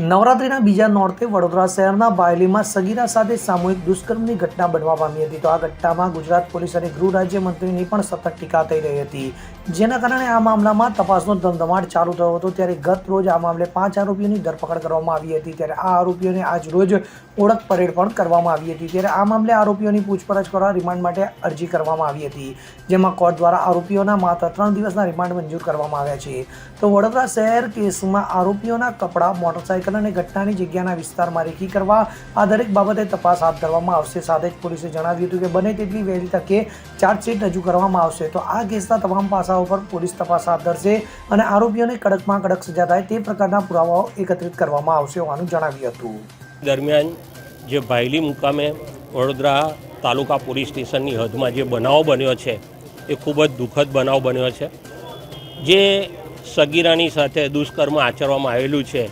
નવરાત્રિના બીજા નોર્તે વડોદરા શહેરના બાયલીમાં સગીરા સાથે સામૂહિક દુષ્કર્મની ઘટના બનવા પામી હતી. તો આ ઘટનામાં ગુજરાત પોલીસ અને ગૃહ રાજ્યમંત્રીની પણ સતત ટીકા થઈ રહી હતી. જેના કારણે આ મામલામાં તપાસનો ધમધમાટ ચાલુ થયો હતો. ત્યારે ગત રોજ આ મામલે પાંચ આરોપીઓની ધરપકડ કરવામાં આવી હતી. ત્યારે આ આરોપીઓને આજ રોજ ઓળખ પરેડ પણ કરવામાં આવી હતી. ત્યારે આ મામલે આરોપીઓની પૂછપરછ કરવા રિમાન્ડ માટે અરજી કરવામાં આવી હતી. જેમાં કોર્ટ દ્વારા આરોપીઓના માત્ર ત્રણ દિવસના રિમાન્ડ મંજૂર કરવામાં આવ્યા છે. તો વડોદરા શહેર કેસમાં આરોપીઓના કપડાં મોટરસાયકલ અને ઘટનાની જગ્યાના વિસ્તારમાં રેકી કરવા આ દરેક બાબતે તપાસ હાથ ધરવામાં આવશે. સાથે જ પોલીસે જણાવ્યું હતું કે બને તેટલી વહેલી તકે ચાર્જશીટ રજૂ કરવામાં આવશે. તો આ કેસના તમામ પાસાઓ પર પોલીસ તપાસ હાથ ધરશે અને આરોપીઓને કડકમાં કડક સજા થાય તે પ્રકારના પુરાવાઓ એકત્રિત કરવામાં આવશે હોવાનું જણાવ્યું હતું. દરમિયાન જે ભાયલી મુકામે વડોદરા તાલુકા પોલીસ સ્ટેશનની હદમાં જે બનાવ બન્યો છે, એ ખૂબ જ દુઃખદ બનાવ બન્યો છે. જે સગીરાની સાથે દુષ્કર્મ આચરવામાં આવેલું છે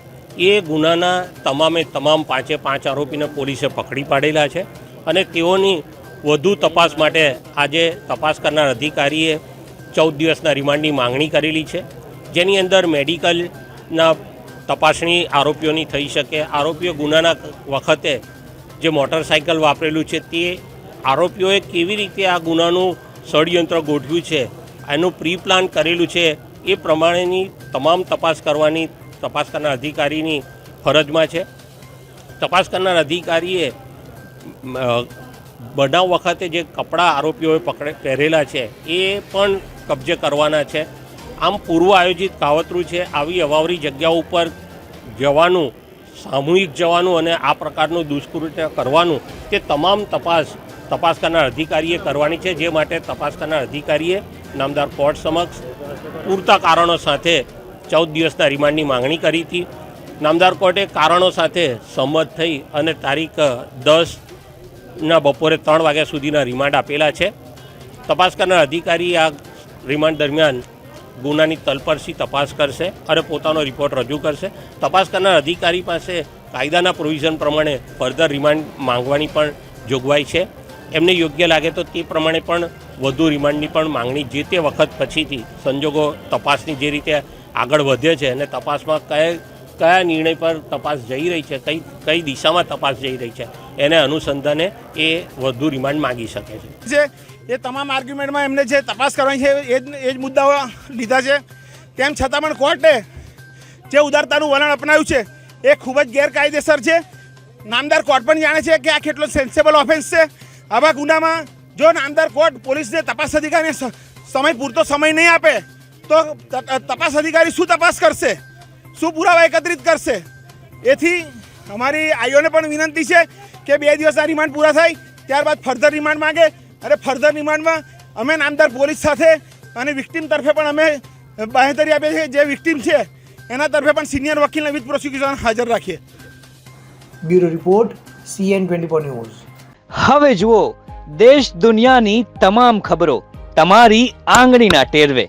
એ ગુનાના તમામે તમામ પાંચે પાંચ આરોપીને પોલીસે પકડી પાડેલા છે અને તેઓની વધુ તપાસ માટે આજે તપાસ કરનાર અધિકારીએ ચૌદ દિવસના રિમાન્ડની માંગણી કરેલી છે. જેની અંદર મેડિકલના તપાસણી આરોપીઓની થઈ શકે. આરોપીઓ ગુનાના વખતે જે મોટરસાયકલ વાપરેલું છે તે આરોપીઓએ કેવી રીતે આ ગુનાનું ષડયંત્ર ગોઠવ્યું છે, એનું પ્રી પ્લાન કરેલું છે એ પ્રમાણેની તમામ તપાસ કરવાની તપાસ કરનાર અધિકારીની ફરજમાં છે. તપાસ કરનાર અધિકારીએ બનાવ વખતે જે કપડાં આરોપીઓએ પકડે, પહેરેલા છે, એ પણ કબજે કરવાના છે. આમ પૂર્વ આયોજિત કાવતરું છે, આવી અવાવરી જગ્યાઓ ઉપર જવાનું, સામૂહિક જવાનું અને આ પ્રકારનું દુષ્કૃત્ય કરવાનું તે તમામ તપાસ તપાસ કરનાર અધિકારીએ કરવાની છે. જે માટે તપાસ કરનાર અધિકારીએ, નામદાર કોર્ટ સમક્ષ પૂરતા કારણો સાથે ચૌદ દિવસના રિમાન્ડની માંગણી કરી હતી. નામદાર કોર્ટે કારણો સાથે સંમત થઈ અને તારીખ દસના બપોરે ત્રણ વાગ્યા સુધીના રિમાન્ડ આપેલા છે. તપાસ કરનાર અધિકારી આ રિમાન્ડ દરમિયાન ગુનાની તલપરસી તપાસ કરશે અને પોતાનો રિપોર્ટ રજૂ કરશે. તપાસ કરનાર અધિકારી પાસે કાયદાના પ્રોવિઝન પ્રમાણે ફર્ધર રિમાન્ડ માંગવાની પણ જોગવાઈ છે. એમને યોગ્ય લાગે તો તે પ્રમાણે પણ વધુ રિમાન્ડની પણ માંગણી જે તે વખત પછીથી સંજોગો તપાસની જે રીતે આગળ વધે છે અને તપાસમાં કયા કયા નિર્ણય પર તપાસ જઈ રહી છે, કઈ કઈ દિશામાં તપાસ જઈ રહી છે, એને અનુસંધાને એ વધુ રિમાન્ડ માગી શકે છે. જે એ તમામ આર્ગ્યુમેન્ટમાં એમને જે તપાસ કરવાની છે એ જ એ જ મુદ્દાઓ લીધા છે. તેમ છતાં પણ કોર્ટે જે ઉદારતાનું વલણ અપનાવ્યું છે, એ ખૂબ જ ગેરકાયદેસર છે. નામદાર કોર્ટ પણ જાણે છે કે આ કેટલો સેન્સેબલ ઓફેન્સ છે. આવા ગુનામાં જો નામદાર કોર્ટ પોલીસને તપાસ અધિકારીને સમય પૂરતો સમય નહીં આપે તો ત- તપાસ અધિકારી શું તપાસ કરશે? શું પુરાવા એકત્રિત કરશે? એથી અમારી આઈઓને પણ વિનંતી છે કે બે દિવસના રિમાન્ડ પૂરા થાય ત્યારબાદ ફર્ધર રિમાન્ડ માંગે. અને ફર્ધર રિમાન્ડમાં અમે નામદાર પોલીસ સાથે અને વિક્ટીમ તરફે પણ અમે બાહેતરી આપીએ છીએ. જે વિક્ટીમ છે એના તરફે પણ સિનિયર વકીલને વિથ પ્રોસિક્યુશન હાજર રાખીએ. Bureau report CN twenty news. હવે જુઓ દેશ દુનિયાની તમામ ખબરો તમારી આંગળીના ટેરવે.